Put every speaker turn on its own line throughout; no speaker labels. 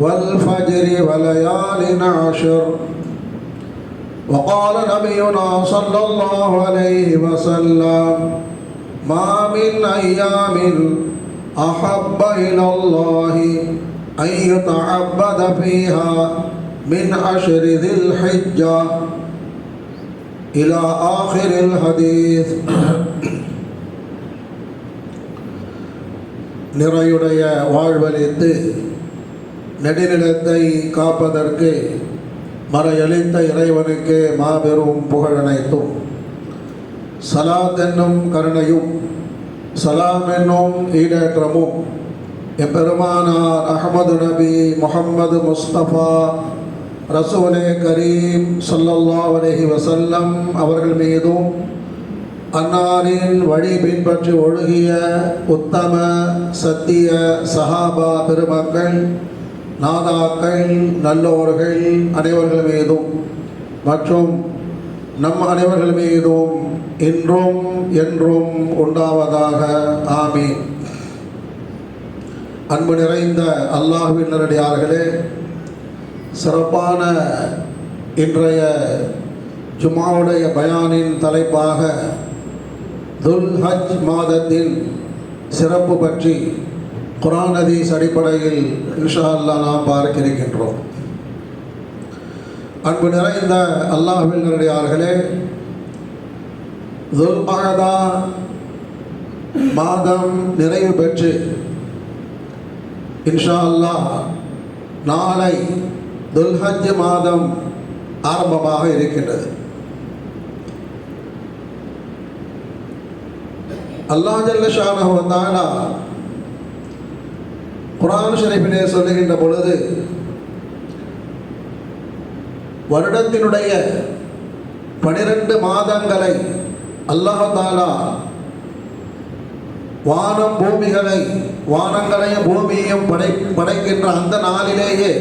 والفجر وليال عشر وقال نبينا صلى الله عليه وسلم ما من أيام أحب إلى الله أن يتعبد فيها من عشر ذي الحجة إلى آخر الحديث நிறையுடைய வாழ்வழித்து நெடுநிலத்தை காப்பதற்கு மறையளித்த இறைவனுக்கு மாபெரும் புகழனைத்தும் சலாத் என்னும் கருணையும் சலாம் என்னும் ஈடேற்றமும் எம்பெருமானார் அகமது நபி முகம்மது முஸ்தபா ரசூலே கரீம் சொல்லல்லா அலைஹி வசல்லம் அவர்கள் மீதும் அன்னாரின் வழி பின்பற்றி ஒழுகிய உத்தம சத்திய சஹாபா பெருமக்கள் நாதாக்கள் நல்லோர்கள் அனைவர்கள் மீதும் மற்றும் நம் அனைவர்கள் மீதும் இன்றும் என்றும் உண்டாவதாக. ஆமீன். அன்பு நிறைந்த அல்லாஹ்வின் நேரடியார்களே சிறப்பான இன்றைய ஜுமாவுடைய பயானின் தலைப்பாக துல் ஹஜ் மாதத்தின் சிறப்பு பற்றி குரான் ஹதீஸ் அடிப்படையில் இன்ஷா அல்லாஹ் நாம் பார்க்க இருக்கின்றோம் அன்பு நிறைந்த அல்லாஹ் நேரடியார்களே துல்பகதா மாதம் நிறைவு பெற்று இன்ஷா அல்லாஹ் நாளை துல்ஹஜ் மாதம் ஆரம்பமாக இருக்கின்றது. அல்லாஹ் ஜல்லஷானஹு வந்தாலா குரான் ஷரீஃபிலே சொல்லுகின்ற பொழுது வருடத்தினுடைய பனிரெண்டு மாதங்களை அல்லாஹதாலா வானம் பூமிகளை வானங்களையும் பூமியையும் படை படைக்கின்ற அந்த நாளிலேயே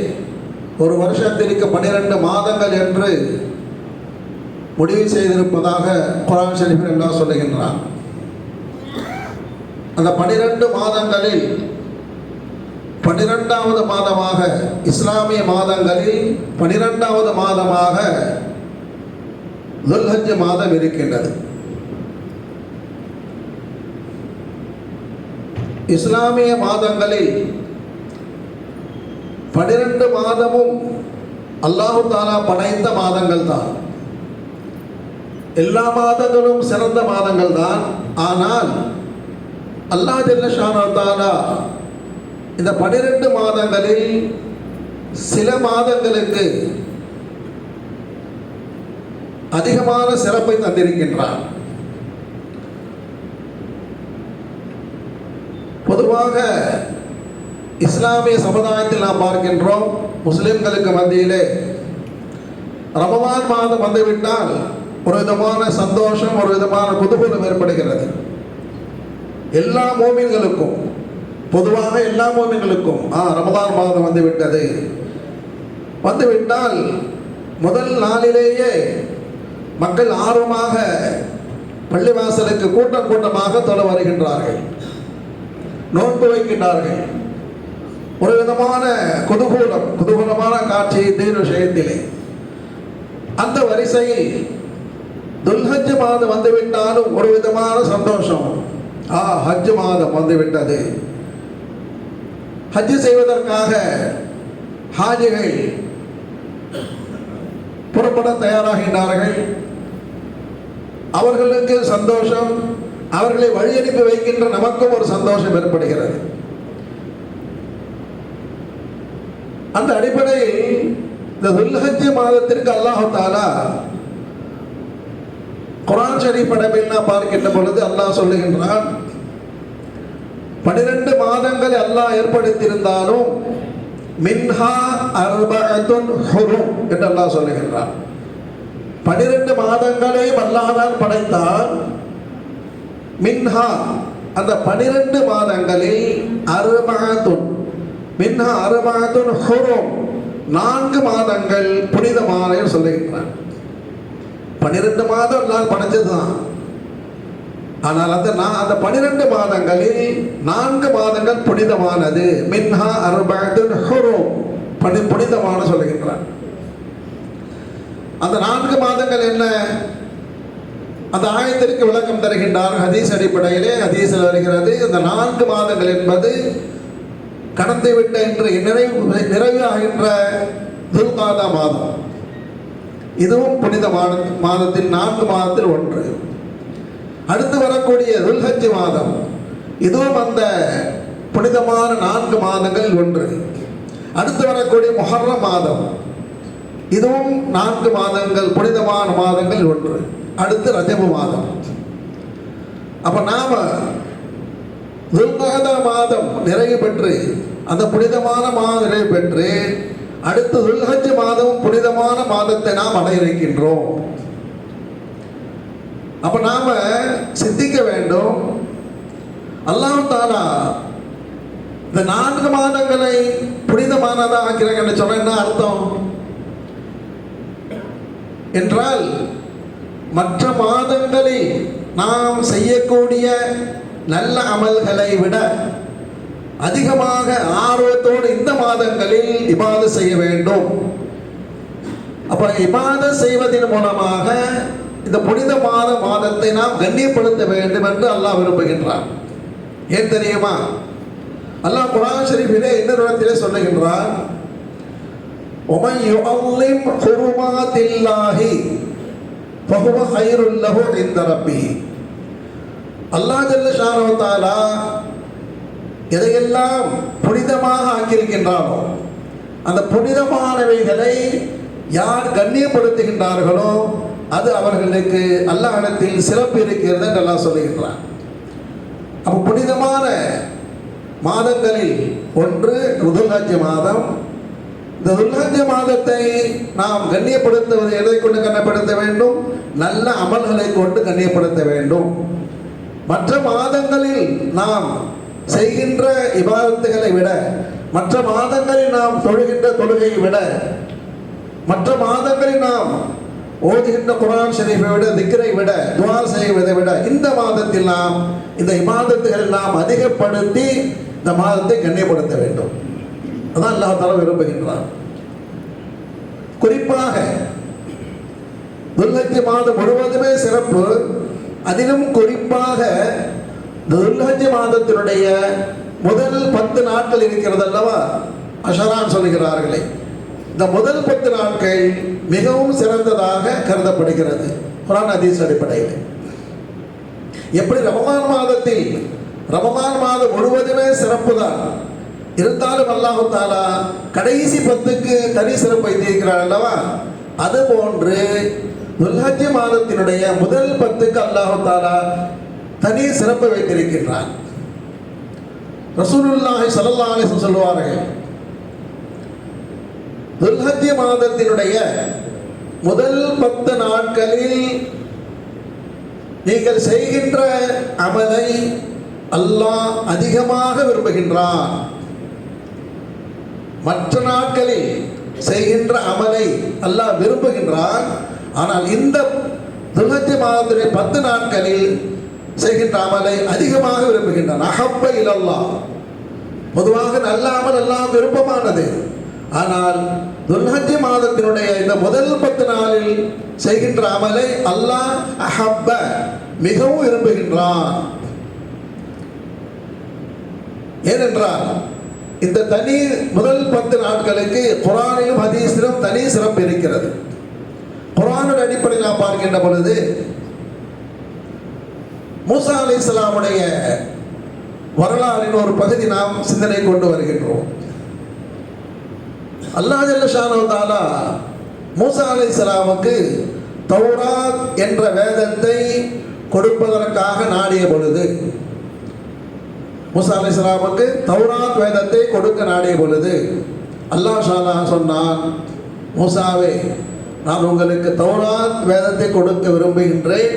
ஒரு வருஷத்திற்கு பனிரெண்டு மாதங்கள் என்று முடிவு செய்திருப்பதாக குரான் ஷரீஃபில் எல்லாம் சொல்லுகின்றான். அந்த பனிரெண்டு மாதங்களில் பனிரெண்டாவது மாதமாக இஸ்லாமிய மாதங்களில் பனிரெண்டாவது மாதமாக துல்ஹஜ் மாதம் இருக்கின்றது. இஸ்லாமிய மாதங்களில் பனிரெண்டு மாதமும் அல்லாஹு தாலா படைத்த மாதங்கள் தான். எல்லா மாதங்களும் சிறந்த மாதங்கள் தான். ஆனால் அல்லாஹ் ஜல்லஷானா தாலா இந்த பனிரெண்டு மாதங்களில் சில மாதங்களுக்கு அதிகமான சிறப்பை தந்திருக்கின்றார். பொதுவாக இஸ்லாமிய சமுதாயத்தில் நாம் பார்க்கின்றோம் முஸ்லிம்களுக்கு மத்தியிலே ரமவான் மாதம் வந்துவிட்டால் ஒரு விதமான சந்தோஷம் ஒரு விதமான குதூகலம் ஏற்படுகிறது. எல்லா மோமின்களுக்கும் பொதுவாக எல்லா மோமின்களுக்கும் ஆ ரமதான் மாதம் வந்துவிட்டது. வந்துவிட்டால் முதல் நாளிலேயே மக்கள் ஆர்வமாக பள்ளிவாசலுக்கு கூட்டம் கூட்டமாக தொலை வருகின்றார்கள். நோன்பு வைக்கின்றார்கள். ஒரு விதமான குதூகூலம் குதூகூலமான காட்சி தீன விஷயத்திலே அந்த வரிசையில் துல்ஹஜ் மாதம் வந்துவிட்டாலும் ஒரு விதமான சந்தோஷம். ஆ ஹஜ் மாதம் வந்துவிட்டது. ஹஜ் செய்வதற்காக ஹாஜிகள் புறப்பட தயாராகின்றார்கள். அவர்களுக்கு சந்தோஷம் அவர்களை வழி அனுப்பி வைக்கின்ற நமக்கும் ஒரு சந்தோஷம் ஏற்படுகிறது. அந்த அடிப்படையில் இந்த துல்ஹஜ் மாதத்திற்கு அல்லாஹு தாலா குரான் ஷரீஃப் படமில் நான் பார்க்கின்ற பொழுது அல்லாஹ் சொல்லுகின்றான் பனிரெண்டு மாதங்களை அல்லாஹ் ஏற்படுத்தியிருந்தாலும் மின்ஹா அர்பஅத்துன் ஹுரும் என்று அல்லாஹ் சொல்லுகின்றார் பனிரெண்டு மாதங்களை அல்லாஹால் படைத்தான் மின்ஹா அந்த பனிரெண்டு மாதங்களில் அருமகத்துன் மின்ஹா அருமகத்துன் ஹுரும் நான்கு மாதங்கள் புனிதமான சொல்லுகின்றான். பனிரெண்டு மாதம் எல்லாம் படைச்சதுதான் ஆனால் அந்த நான் அந்த பனிரெண்டு மாதங்களில் நான்கு மாதங்கள் புனிதமானது. மின்ஹா அருபத்துன் ஹுரும். பனி புனிதமான சொல்லுகின்றார். அந்த நான்கு மாதங்கள் என்ன? அந்த ஆயத்திற்கு விளக்கம் தருகின்றார் ஹதீஸ் அடிப்படையிலே. ஹதீஸில் வருகிறது இந்த நான்கு மாதங்கள் என்பது கடந்து விட்ட இன்று நிறைவு நிறைவு ஆகின்ற துல்காதா மாதம். இதுவும் புனித மாத மாதத்தின் நான்கு மாதத்தில் ஒன்று. அடுத்து வரக்கூடிய துல்ஹஜ் மாதம். இதுவும் அந்த புனிதமான நான்கு மாதங்களில் ஒன்று. அடுத்து வரக்கூடிய மொஹர்ர மாதம். இதுவும் நான்கு மாதங்கள் புனிதமான மாதங்கள் ஒன்று. அடுத்து ரஜபு மாதம். அப்ப நாம துல்கதா மாதம் நிறைவு பெற்று அந்த புனிதமான மாதம் நிறைவு பெற்று அடுத்து துல்ஹஜ் மாதம் புனிதமான மாதத்தை நாம் அடைய இருக்கின்றோம். அப்ப நாம சிந்திக்க வேண்டும். அல்லாஹ் தாலா இந்த நான்கு மாதங்களை புனிதமானதா ஆக்கிறாங்கன்னு சொன்ன என்ன அர்த்தம்? என்றால் மற்ற மாதங்களில் நாம் செய்யக்கூடிய நல்ல அமல்களை விட அதிகமாக ஆர்வத்தோடு இந்த மாதங்களில் இபாத செய்ய வேண்டும். அப்ப இபாத செய்வதன் மூலமாக இந்த புனிதமான மாதத்தை நாம் கண்ணியப்படுத்த வேண்டும் என்று அல்லாஹ் விரும்புகின்றார் ஏன் தெரியுமா? அல்லாஹ் குரான் ஷரீஃபிலே இன்னொரு இடத்திலே சொல்லுகின்றார் ஒமன் யுஅல்லிம் ஹுருமாத்தில்லாஹி ஃபஹுவ ஹைருல் லஹு இந்த ரப்பி அல்லாஹ் ஜல்ல ஷானு தஆலா எதையெல்லாம் புனிதமாக ஆக்கியிருக்கின்றானோ அந்த புனிதமானவைகளை யார் கண்ணியப்படுத்துகின்றார்களோ அது அவர்களுக்கு அல்லாஹிடத்தில் சிறப்பு இருக்கிறது என்று அல்லாஹ் சொல்லுகின்றான். அப்போ புனிதமான மாதங்களில் ஒன்று ருதுல்ஹஜ் மாதம். இந்த துல்ஹஜ் மாதத்தை நாம் கண்ணியப்படுத்துவது எதை கொண்டு கண்ணியப்படுத்த வேண்டும்? நல்ல அமல்களை கொண்டு கண்ணியப்படுத்த வேண்டும். மற்ற மாதங்களில் நாம் செய்கின்ற இபாதத்துகளை விட மற்ற மாதங்களில் நாம் தொழுகின்ற தொழுகையை விட மற்ற மாதங்களில் நாம் ஓதுகின்ற குரான் ஷரீஃபை விட திக்கரை விட துவா செய்வதை விட இந்த மாதத்தில் நாம் இந்த இமாதத்துகள் நாம் அதிகப்படுத்தி இந்த மாதத்தை கண்ணியப்படுத்த வேண்டும். அதான் அல்லா தலா விரும்புகின்றான். குறிப்பாக துர்லட்சி மாதம் முழுவதுமே சிறப்பு. அதிலும் குறிப்பாக துர்லட்சி மாதத்தினுடைய முதல் பத்து நாட்கள் இருக்கிறது அல்லவா? அஷரான் சொல்கிறார்களே இந்த முதல் பத்து நாட்கள் மிகவும் சிறந்ததாக கருதப்படுகிறது. குரான் அதீஸ் அடிப்படையில். எப்படி ரமலான் மாதத்தில் ரமலான் மாதம் முழுவதுமே சிறப்பு தான் இருந்தாலும் அல்லாஹு தாலா கடைசி பத்துக்கு தனி சிறப்பு வைத்திருக்கிறார் அல்லவா? அது போன்று துல்ஹஜ் மாதத்தினுடைய முதல் பத்துக்கு அல்லாஹு தாலா தனி சிறப்பு வைத்திருக்கின்றார். ரசூலுல்லாஹி ஸல்லல்லாஹு சொல்லுவார்கள் துல்ஹஜ் மாதத்தினுடைய முதல் பத்து நாட்களில் நீங்கள் செய்கின்ற அமலை அல்லாஹ் அதிகமாக விரும்புகின்றான். மற்ற நாட்களில் செய்கின்ற அமலை அல்லாஹ் விரும்புகின்றான். ஆனால் இந்த துல்ஹஜ் மாதத்துடைய பத்து நாட்களில் செய்கின்ற அமலை அதிகமாக விரும்புகின்றான். அகப்ப இலல்லா பொதுவாக நல்ல அமல் எல்லாம் விருப்பமானது. ஆனால் துல்ஹஜ் மாதத்தினுடைய இந்த முதல் பத்து நாளில் செய்கின்ற அமலை அல்லாஹ் அஹப்ப மிகவும் விரும்புகின்றான். ஏனென்றால் இந்த தனி முதல் பத்து நாட்களுக்கு குரானிலும் ஹதீஸிலும் தனி சிறப்பு இருக்கிறது. குரானுடைய அடிப்படையில் நாம் பார்க்கின்ற பொழுது மூசா அலி இஸ்லாமுடைய வரலாறின் ஒரு பகுதி நாம் சிந்தனை கொண்டு வருகின்றோம். அல்லாஹ் ஜல்ல தாலா மூசா அலி இஸ்லாமுக்கு தௌராத் என்ற வேதத்தை கொடுப்பதற்காக நாடிய பொழுது மூசா அலி இஸ்லாமுக்கு தௌராத் வேதத்தை கொடுக்க நாடிய பொழுது அல்லாஹ் ஷாலா சொன்னான் மூசாவே நான் உங்களுக்கு தௌராத் வேதத்தை கொடுக்க விரும்புகின்றேன்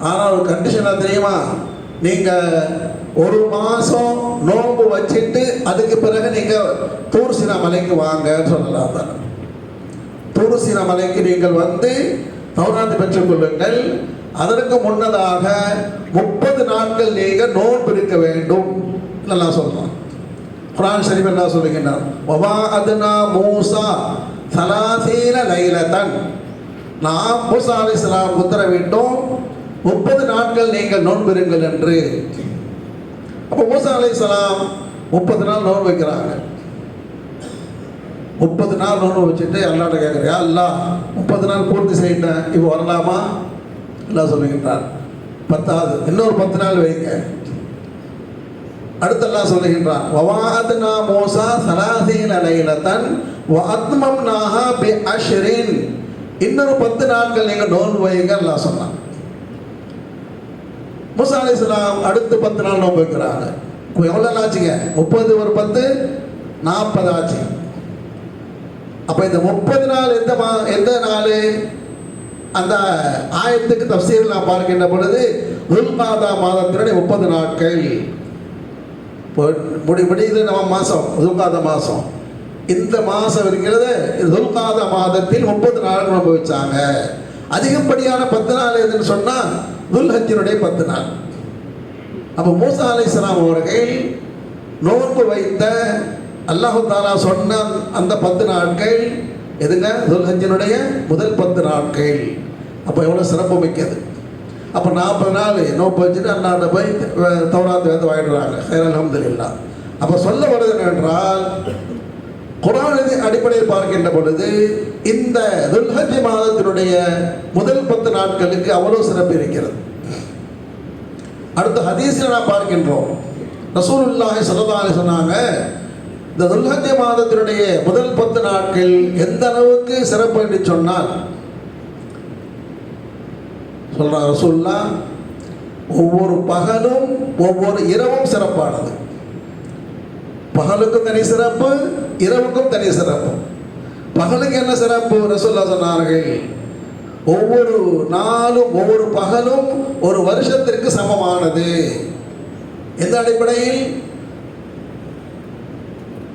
ஆனால் ஒரு கண்டிஷனாக தெரியுமா? நீங்கள் ஒரு மாதம் நோன்பு வச்சுட்டு அதுக்கு பிறகு நீங்கள் தூர்சினா மலைக்கு வாங்கன்னு சொல்லலாம். தான் தூர்சினா மலைக்கு நீங்கள் வந்து தௌராத்தை பெற்றுக்கொள்ளுங்கள் அதற்கு முன்னதாக முப்பது நாட்கள் நீங்கள் நோன்பு இருக்க வேண்டும். நல்லா சொல்லலாம் குரான் ஷரீஃப் என்ன சொல்லுகின்றார்? வபா அதுனா மூசா சலாசீன லைலத்தன் நாம் மூசா அலி இஸ்லாம் உத்தரவிட்டோம். முப்பது நாட்கள் நீங்கள் நோன்பிருங்கள் என்று. அப்போ மூசா அலி சலாம் முப்பது நாள் நோன்பு வைக்கிறாங்க. முப்பது நாள் நோன்பு வச்சுட்டு அல்லாட்ட கேட்குறியா அல்லா முப்பது நாள் பூர்த்தி செய்யிட்டேன் இப்போ வரலாமா? எல்லாம் சொல்லுகின்றார் பத்தாவது இன்னொரு பத்து நாள் வைங்க. அடுத்தெல்லாம் சொல்லுகின்றான் வவாத்னா மோசா சலாசீன் அலைலத்தன் வஅத்மம் நாஹா பி அஷ்ரின் இன்னொரு பத்து நாட்கள் நீங்கள் நோன்பு வைங்க எல்லாம் சொன்னான். மூசா அலைஹிஸ்ஸலாம் அடுத்து பத்து நாள் நோன்பு வைக்கிறாங்க. இப்போ எவ்வளோ நாள் ஆச்சுங்க? முப்பது ஒரு பத்து நாற்பது ஆச்சு. அப்போ இந்த முப்பது நாள் எந்த மா எந்த நாள்? அந்த ஆயத்துக்கு தப்சீர் நான் பார்க்கின்ற பொழுது துல்காதா மாதத்தினுடைய முப்பது நாட்கள். இப்போ முடி முடியுது நம்ம மாதம் துல்காத மாதம் இந்த மாதம் இருக்கிறது துல்காத மாதத்தில் முப்பது நாள் நம்ம வச்சாங்க. அதிகப்படியான பத்து நாள் எதுன்னு சொன்னால் துல்ஹஜினுடைய பத்து நாள். அப்போ மூசா அலைஹிஸ்ஸலாம் அவர்கள் நோன்பு வைத்த அல்லாஹு தாலா சொன்ன அந்த பத்து நாட்கள் எதுங்க? துல்ஹஜினுடைய முதல் பத்து நாட்கள். அப்போ எவ்வளோ சிறப்பு மிக்கது. அப்போ நாற்பது நாள் நோன்பு வச்சுட்டு அண்ணாண்ட போய் தவறாத்து வந்து வாங்கிடுறாங்க. ஹைர் அலமதுல்லா அப்போ சொல்ல வருது என்னென்றால் குரானது அடிப்படையில் பார்க்கின்ற பொழுது இந்த துல்ஹஜ் மாதத்தினுடைய முதல் பத்து நாட்களுக்கு அவ்வளோ சிறப்பு இருக்கிறது. அடுத்த ஹதீஸில் நாம் பார்க்கின்றோம். ரசூலுல்லாஹி ஸல்லல்லாஹு சொன்னாங்க இந்த துல்ஹஜ் மாதத்தினுடைய முதல் பத்து நாட்கள் எந்த அளவுக்கு சிறப்பு என்று சொன்னால் சொல்கிறார் ரசூல்லா ஒவ்வொரு பகலும் ஒவ்வொரு இரவும் சிறப்பானது. பகலுக்கும் தனி சிறப்பு இரவுக்கும் தனி சிறப்பு. பகலுக்கு என்ன சிறப்பு? ரசூல்லா சொன்னார்கள் ஒவ்வொரு நாளும் ஒவ்வொரு பகலும் ஒரு வருஷத்திற்கு சமமானது. எந்த அடிப்படையில்?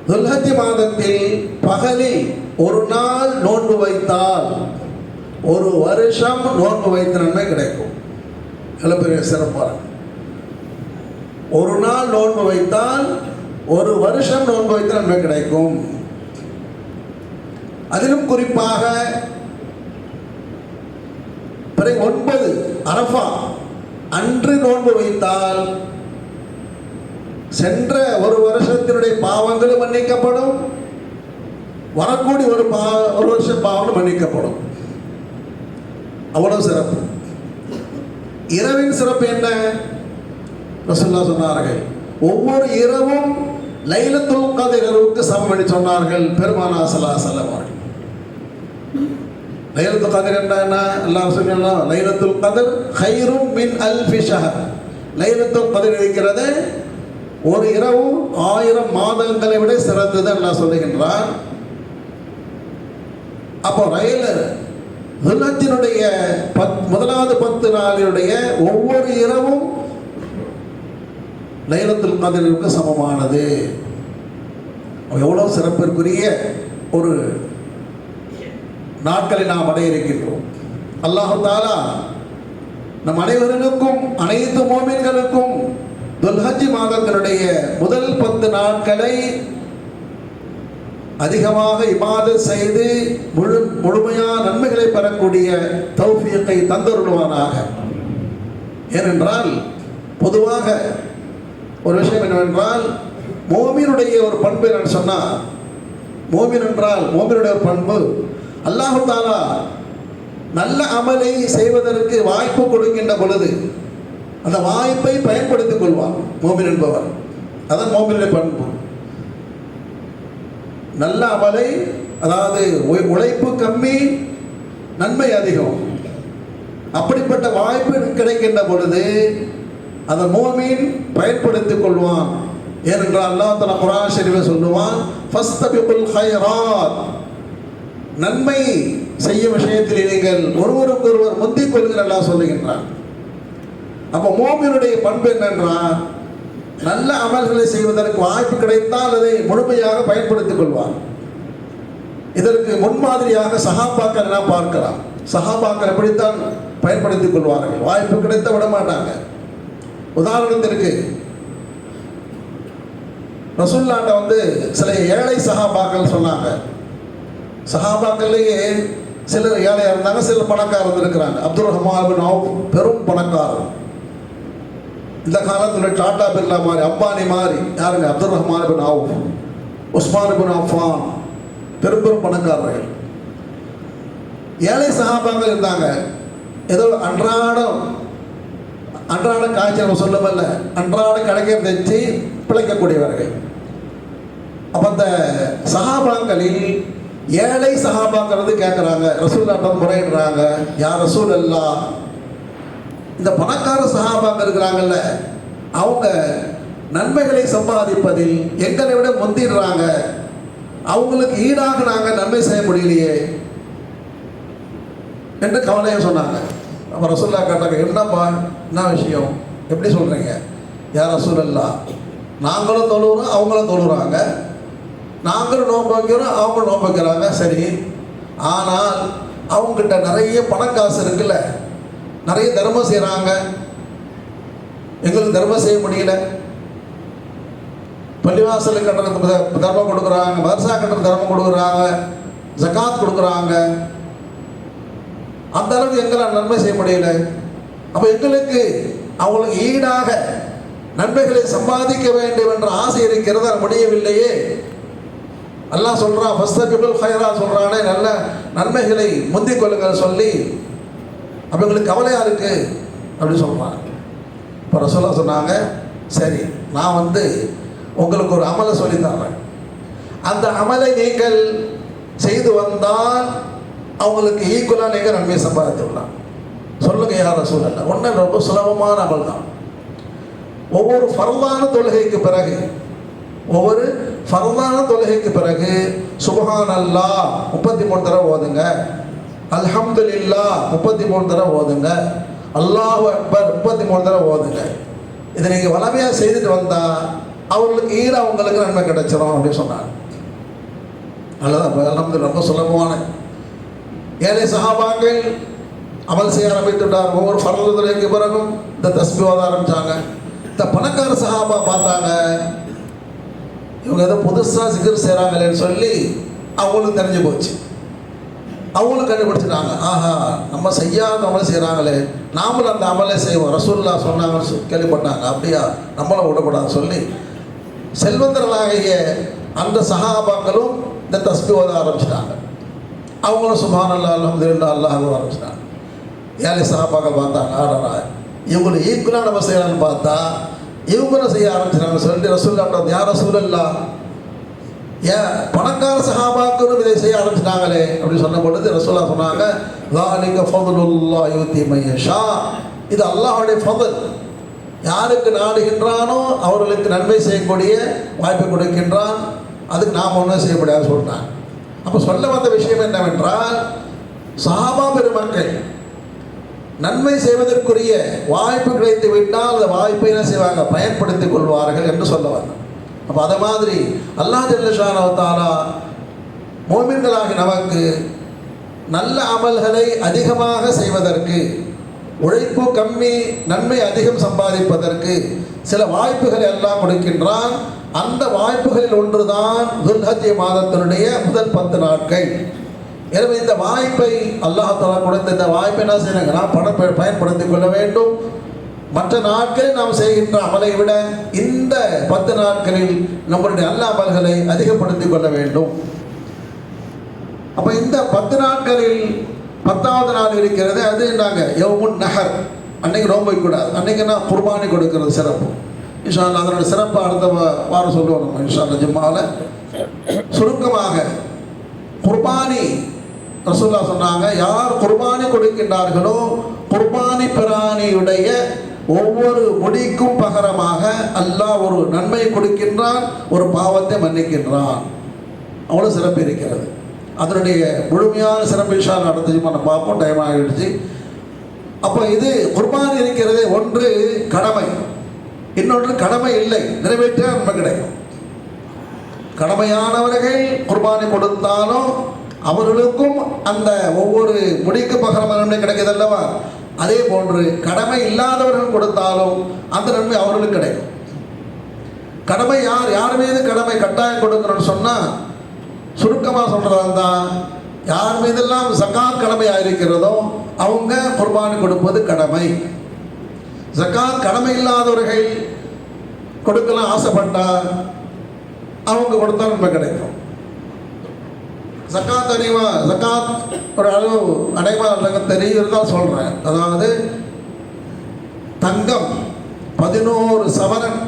துல்ஹத்தி மாதத்தில் பகலில் ஒரு நாள் நோன்பு வைத்தால் ஒரு வருஷம் நோன்பு வைத்த நன்மை கிடைக்கும். எவ்வளோ பெரிய சிறப்பாக ஒரு நாள் நோன்பு வைத்தால் ஒரு வருஷம் நோன்பு வைத்து நன்மை கிடைக்கும். அதிலும் குறிப்பாக பிறகு ஒன்பது அரஃபா அன்று நோன்பு வைத்தால் சென்ற ஒரு வருஷத்தினுடைய பாவங்களும் மன்னிக்கப்படும். வரக்கூடிய ஒரு பா ஒரு வருஷம் பாவம் மன்னிக்கப்படும். அவ்வளவு சிறப்பு. இரவின் சிறப்பு என்ன? ரசுல்லா சொன்னார்கள் ஒவ்வொரு இரவும் லைலத்துல் கதிர் இரவுக்கு சமம் என்று சொன்னார்கள் பெருமானா சலா செல்லம் அவர்கள். லைலத்துல் கதிர் என்ன? என்ன எல்லாம் சொன்னா லைலத்துல் கதிர் ஹைரும் மின் அல் ஷஹர். லைலத்துல் கதிர் இருக்கிறது ஒரு இரவு ஆயிரம் மாதங்களை விட சிறந்தது அல்லாஹ் சொல்லுகின்றார் அப்போ ரயில் துல்லத்தினுடைய பத் முதலாவது பத்து நாளினுடைய ஒவ்வொரு இரவும் லைலத்தில் கதிருக்கு சமமானது. எவ்வளோ சிறப்பிற்குரிய ஒரு நாட்களை நாம் அடைய இருக்கின்றோம். அல்லாஹு தாலா நம் அனைவர்களுக்கும் அனைத்து மோமின்களுக்கும் துல்ஹஜ் மாதங்களுடைய முதல் பத்து நாட்களை அதிகமாக இபாதத் செய்து முழு முழுமையான நன்மைகளை பெறக்கூடிய தௌஃபியத்தை தந்தருடுவானாக ஏனென்றால் பொதுவாக ஒரு விஷயம் என்னவென்றால் மோமினுடைய ஒரு பண்பு என்னன்னு சொன்னால் மோமின் என்றால் மோமினுடைய ஒரு பண்பு. அல்லாஹு தாலா நல்ல அமலை செய்வதற்கு வாய்ப்பு கொடுக்கின்ற பொழுது அந்த வாய்ப்பை பயன்படுத்திக் கொள்வார் மோமின் என்பவர். அதான் மோமினுடைய பண்பு. நல்ல அமலை அதாவது உ- உழைப்பு கம்மி நன்மை அதிகம். அப்படிப்பட்ட வாய்ப்பு கிடைக்கின்ற பொழுது அந்த மோமீன் பயன்படுத்திக் கொள்வான். ஏனென்றால் அல்லாஹ் தலா குரான் ஷெரீஃபை சொல்லுவான் ஃபஸ்தபிகுல் ஹைராத் நன்மை செய்யும் விஷயத்தில் நீங்கள் ஒருவருக்கு ஒருவர் முந்திக் கொள்கிற அல்லாஹ் சொல்லுகின்றான். அப்போ மோமினுடைய பண்பு என்னென்றா? நல்ல அமல்களை செய்வதற்கு வாய்ப்பு கிடைத்தால் அதை முழுமையாக பயன்படுத்திக் கொள்வார் இதற்கு முன்மாதிரியாக சகாபாக்கள் எல்லாம் பார்க்கலாம். சகாபாக்கள் எப்படித்தான் பயன்படுத்திக் கொள்வார்கள்? வாய்ப்பு கிடைத்த விட மாட்டாங்க உதாரணத்திற்கு ரசுல்லாண்ட வந்து சில ஏழை சகாபாக்கள் சொன்னாங்க. சகாபாக்கள்லேயே சிலர் ஏழையாக இருந்தாங்க சில பணக்காரர் இருக்கிறாங்க அப்துல் ரஹ்மான் அவுப் பெரும் பணக்காரர். இந்த காலத்தில் டாடா பிர்லா மாதிரி அம்பானி மாதிரி யாருங்க? அப்துல் ரஹ்மான் பின் அவுப் உஸ்மான் பின் அஃபான் பெரும் பெரும் பணக்காரர்கள். ஏழை சகாபாக்கள் இருந்தாங்க. ஏதோ அன்றாடம் அன்றாட காய்ச்சல் நம்ம சொல்லவில்ல. அன்றாட கிடைக்கிறத வச்சு பிழைக்கக்கூடியவர்கள். அப்போ அந்த சகாபாக்களில் ஏழை சகாபாக்கிறது கேட்குறாங்க ரசூலாட்டம் முறையிடுறாங்க. யார் ரசூல் அல்லா இந்த பணக்கார சகாபாங்க இருக்கிறாங்கல்ல அவங்க நன்மைகளை சம்பாதிப்பதில் எங்களை விட முந்திடுறாங்க. அவங்களுக்கு ஈடாக நாங்கள் நன்மை செய்ய முடியலையே. என்று கவலையை சொன்னாங்க. நம்ம ரசூல்லா கேட்டாங்க என்னப்பா என்ன விஷயம்? எப்படி சொல்கிறீங்க யார் ரசூலல்லா நாங்களும் தொழுகிறோம் அவங்களும் தொழுகிறாங்க நாங்களும் நோன்பு வைக்கிறோம் அவங்களும் நோன்பு வைக்கிறாங்க. சரி. ஆனால் அவங்ககிட்ட நிறைய பணக்காசு இருக்குல்ல. நிறைய தர்மம் செய்கிறாங்க எங்களுக்கு தர்மம் செய்ய முடியல. பள்ளிவாசல் கட்டுறதுக்கு தர்மம் கொடுக்குறாங்க மதர்சா கட்டுறதுக்கு தர்மம் கொடுக்குறாங்க ஜகாத் கொடுக்குறாங்க. அந்த அளவுக்கு எங்களால் நன்மை செய்ய முடியல. அப்போ எங்களுக்கு அவங்களுக்கு ஈடாக நன்மைகளை சம்பாதிக்க வேண்டும் என்ற ஆசை இருக்கிறது? அது முடியவில்லையே. அல்லாஹ் சொல்கிறான் ஃபஸ்தபிகுல் ஹைரா சொல்கிறானே நல்ல நன்மைகளை முந்திக் கொள்ளுங்கள் சொல்லி அப்போ எங்களுக்கு கவலையாக இருக்குது அப்படி சொல்கிறான் இப்போ ரசோல்லா சொன்னாங்க சரி நான் வந்து உங்களுக்கு ஒரு அமலை சொல்லி தர்றேன். அந்த அமலை நீங்கள் செய்து வந்தால் அவங்களுக்கு ஈக்குவலாக நீங்கள் நன்மை சம்பாதித்துள்ளலாம் சொல்லுங்க யார் ரசூல் ஒன்றும் ரொம்ப சுலபமான அமல் தான். ஒவ்வொரு ஃபர்மான தொழுகைக்கு பிறகு ஒவ்வொரு ஃபர்மான தொழுகைக்கு பிறகு சுபஹான் அல்லா முப்பத்தி மூணு தடவை ஓதுங்க. அல்ஹம்துலில்லா முப்பத்தி மூணு தடவை ஓதுங்க. அல்லாஹு அக்பர் முப்பத்தி மூணு தடவை ஓதுங்க. இதை நீங்கள் வளமையாக செய்துட்டு வந்தால் அவர்களுக்கு ஈடு அவங்களுக்கு நன்மை கிடைச்சிடும் அப்படின்னு சொன்னாங்க. நல்லதான் அல்ஹம்து ரொம்ப சுலபமான ஏழை சகாபாங்கள் அமல் செய்ய ஆரம்பித்துட்டார் ஒவ்வொரு ஃபர்லுக்கு பிறகும் இந்த தஸ்பி ஓத ஆரம்பித்தாங்க இந்த பணக்கார சகாபா பார்த்தாங்க. இவங்க ஏதோ புதுசாக சிக்கர் செய்கிறாங்களேன்னு சொல்லி அவங்களுக்கு தெரிஞ்சு போச்சு. அவங்களும் கண்டுபிடிச்சிட்டாங்க. ஆஹா நம்ம செய்யாத அமல் செய்கிறாங்களே நாமளும் அந்த அமலை செய்வோம். ரசூல்லா சொன்னாங்கன்னு கேள்விப்பட்டாங்க. அப்படியா? நம்மளும் விடக்கூடாதுன்னு சொல்லி செல்வந்தர்களாகிய அந்த சகாபாக்களும் இந்த தஸ்பி ஓத ஆரம்பிச்சிட்டாங்க. அவங்களும் சுபான் அல்லா அலமதுல்லா அல்லாஹ் ஆரம்பிச்சிட்டாங்க. ஏழை சகாபாக்கள் பார்த்தாங்க? ஆடரா இவங்களை ஈக்குவலாக நம்ம செய்யலாம்னு பார்த்தா இவங்களும் செய்ய ஆரம்பிச்சிட்டாங்க சொல்லிட்டு ரசூல்லாட்டம் யார் ரசூலல்லா ஏன் பணக்கார சகாபாக்களும் இதை செய்ய ஆரம்பிச்சிட்டாங்களே? அப்படின்னு சொன்ன பொழுது ரசூல்லா சொன்னாங்க லாலிக ஃபதுலுல்லா யுத்தி மையஷா இது அல்லாஹுடைய ஃபதல் யாருக்கு நாடுகின்றானோ அவர்களுக்கு நன்மை செய்யக்கூடிய வாய்ப்பை கொடுக்கின்றான். அதுக்கு நாம் ஒன்றும் செய்ய முடியாது சொல்லிட்டாங்க. அப்போ சொல்ல வந்த விஷயம் என்னவென்றால் சாபா பெருமக்கள் நன்மை செய்வதற்குரிய வாய்ப்பு கிடைத்து விட்டால் அந்த வாய்ப்பை என்ன செய்வாங்க? பயன்படுத்திக் கொள்வார்கள் என்று சொல்ல வந்தோம். அப்போ அதை மாதிரி அல்லாஹ் ஜல்லஷானவத்தாலா மோமின்களாகி நமக்கு நல்ல அமல்களை அதிகமாக செய்வதற்கு உழைப்பு கம்மி நன்மை அதிகம் சம்பாதிப்பதற்கு சில வாய்ப்புகளை எல்லாம் கொடுக்கின்றான். அந்த வாய்ப்புகளில் ஒன்றுதான் துல்ஹத்திய மாதத்தினுடைய முதல் பத்து நாட்கள். எனவே இந்த வாய்ப்பை அல்லாஹாலா கொடுத்த இந்த வாய்ப்பை என்ன செய்யணுங்க நாம் பணம் பயன்படுத்திக் கொள்ள வேண்டும். மற்ற நாட்களில் நாம் செய்கின்ற அமலை விட இந்த பத்து நாட்களில் நம்மளுடைய நல்ல அமல்களை அதிகப்படுத்திக் கொள்ள வேண்டும். அப்போ இந்த பத்து நாட்களில் பத்தாவது நாள் இருக்கிறது அது நாங்கள் யவுமுன் நகர் அன்னைக்கு நோன்பு கூடாது அன்னைக்கு நான் குர்பானி கொடுக்கிறது சிறப்பு. இன்ஷா அதனோட சிறப்பாக அடுத்த வாரம் சொல்லுவோம் நம்ம இன்ஷா ஜிம்மாவில் சுருக்கமாக குர்பானி ரசூல்லா சொன்னாங்க யார் குர்பானி கொடுக்கின்றார்களோ குர்பானி பிராணியுடைய ஒவ்வொரு முடிக்கும் பகரமாக அல்லாஹ் ஒரு நன்மை கொடுக்கின்றான் ஒரு பாவத்தை மன்னிக்கின்றான். அவ்வளோ சிறப்பு இருக்கிறது. அதனுடைய முழுமையான சிறப்பு விஷா நடந்துச்சுமா நம்ம பார்ப்போம் டைம் ஆகிடுச்சு. அப்போ இது குர்பானி இருக்கிறது ஒன்று கடமை. இன்னொன்று கடமை இல்லை நிறைவேற்ற நன்மை கிடைக்கும். கடமையானவர்கள் குர்பானி கொடுத்தாலும் அவர்களுக்கும் அந்த ஒவ்வொரு முடிக்கு பகரம் நன்மை கிடைக்குது அல்லவா அதே போன்று கடமை இல்லாதவர்கள் கொடுத்தாலும் அந்த நன்மை அவர்களுக்கு கிடைக்கும். கடமை யார் யார் மீது கடமை கட்டாயம் கொடுக்கணும்னு சொன்னால் சுருக்கமாக சொல்கிறதா தான் யார் மீதெல்லாம் சக்காத் கடமையாக இருக்கிறதோ அவங்க குர்பானி கொடுப்பது கடமை. ஜக்காத் கடமை இல்லாதவர்கள் கொடுக்கலாம் ஆசைப்பட்டா அவங்க கொடுத்தா நம்ம கிடைக்கும். ஜக்காத் அறிவா ஜக்காத் ஒரு அளவு அடைவா தெரியுறதா சொல்கிறேன் அதாவது தங்கம் பதினோரு சவரன்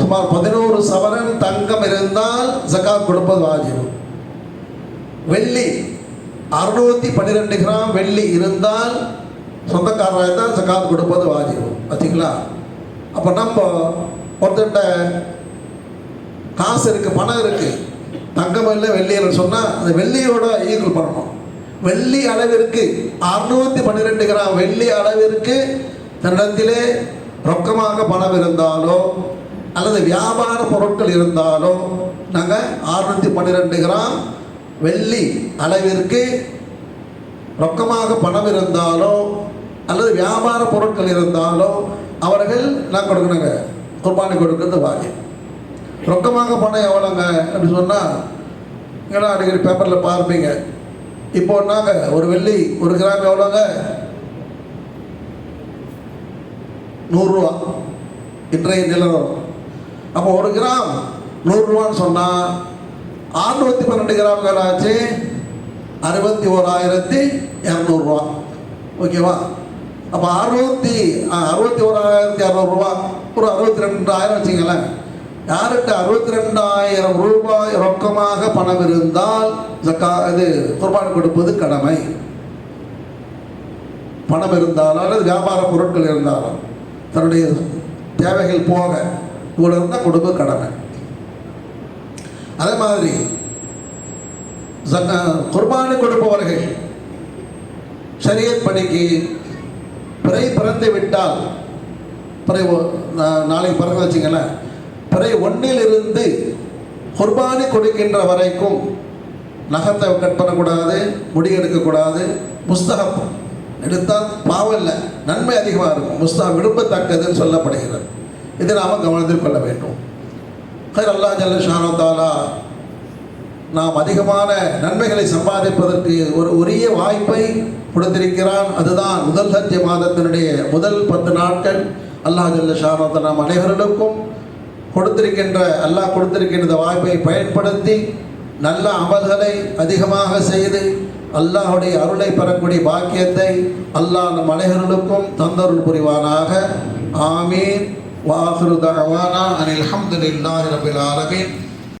சுமார் பதினோரு சவரன் தங்கம் இருந்தால் ஜக்காத் கொடுப்பது வாஜிபு. வெள்ளி அறுநூத்தி பன்னிரெண்டு கிராம் வெள்ளி இருந்தால் சொந்தக்காரராக தான் ஜக்காத் கொடுப்பது வாஜிபு. பார்த்தீங்களா அப்போ நம்ம ஒருத்தர்கிட்ட காசு இருக்குது பணம் இருக்குது தங்கம் இல்லை வெள்ளியில் சொன்னால் அந்த வெள்ளியோட ஈக்குவல் பண்ணணும். வெள்ளி அளவிற்கு அறுநூத்தி பன்னிரெண்டு கிராம் வெள்ளி அளவிற்கு தன்னிடத்திலே ரொக்கமாக பணம் இருந்தாலோ அல்லது வியாபார பொருட்கள் இருந்தாலோ நாங்கள் அறுநூத்தி பன்னிரெண்டு கிராம் வெள்ளி அளவிற்கு ரொக்கமாக பணம் இருந்தாலோ அல்லது வியாபார பொருட்கள் இருந்தாலும் அவர்கள் நான் கொடுக்கணுங்க. குர்பானி கொடுக்கறது வாங்கி ரொக்கமாக பணம் எவ்வளோங்க அப்படின்னு சொன்னால் இங்கெல்லாம் அடிக்கடி பேப்பரில் பார்ப்பீங்க. இப்போ நாங்கள் ஒரு வெள்ளி ஒரு கிராம் எவ்வளோங்க? நூறுரூவா இன்றைய நிலவரம். அப்போ ஒரு கிராம் நூறுரூவான்னு சொன்னால் அறுநூற்றி பன்னெண்டு கிராம் ஆச்சு? அறுபத்தி ஓராயிரத்தி இரநூறுவா ஓகேவா? அப்போ அறுபத்தி அறுபத்தி ஓராயிரத்தி இரநூறுவா ஒரு அறுபத்தி ரெண்டாயிரம் வச்சுங்களேன் யார்கிட்ட அறுபத்தி ரெண்டாயிரம் ரூபாய் ரொக்கமாக பணம் இருந்தால் ஜக்கா இது குர்பான் கொடுப்பது கடமை. பணம் இருந்தாலும் அல்லது வியாபார பொருட்கள் இருந்தாலும் தன்னுடைய தேவைகள் போக இவ்வளோ இருந்தால் கொடுப்பது கடமை. அதே மாதிரி ஜக்கா குர்பானி கொடுப்பவர்கள் ஷரியத் பணிக்கு பிறை பிறந்து விட்டால் பிறை ஒ- நா- நாளைக்கு பிறந்து வச்சிங்களேன் பிறை ஒன்றிலிருந்து குர்பானி கொடுக்கின்ற வரைக்கும் நகத்தை கட் பண்ணக்கூடாது முடி எடுக்கக்கூடாது முஸ்தகம் எடுத்தால் பாவம் இல்லை நன்மை அதிகமாக இருக்கும். முஸ்தகம் விரும்பத்தக்கதுன்னு சொல்லப்படுகிறது. இதை நாம் கவனத்தில் கொள்ள வேண்டும். ஹைர் அல்லா ஜல்ல ஷானோ தாலா நாம் அதிகமான நன்மைகளை சம்பாதிப்பதற்கு ஒரு உரிய வாய்ப்பை கொடுத்திருக்கிறான். அதுதான் முதல் சத்திய மாதத்தினுடைய முதல் பத்து நாட்கள். அல்லாஹ் ஜல்ல ஷானத்தை நாம் அனைவர்களுக்கும் கொடுத்திருக்கின்ற அல்லாஹ் கொடுத்திருக்கின்ற இந்த வாய்ப்பை பயன்படுத்தி நல்ல அமல்களை அதிகமாக செய்து அல்லாஹுடைய அருளை பெறக்கூடிய பாக்கியத்தை அல்லாஹ் நம் அனைவர்களுக்கும் தந்தருள் புரிவானாக. ஆமீன். வாஹிரு தஅவானா அனில் ஹம்துலில்லாஹி ரபில் ஆலமீன்.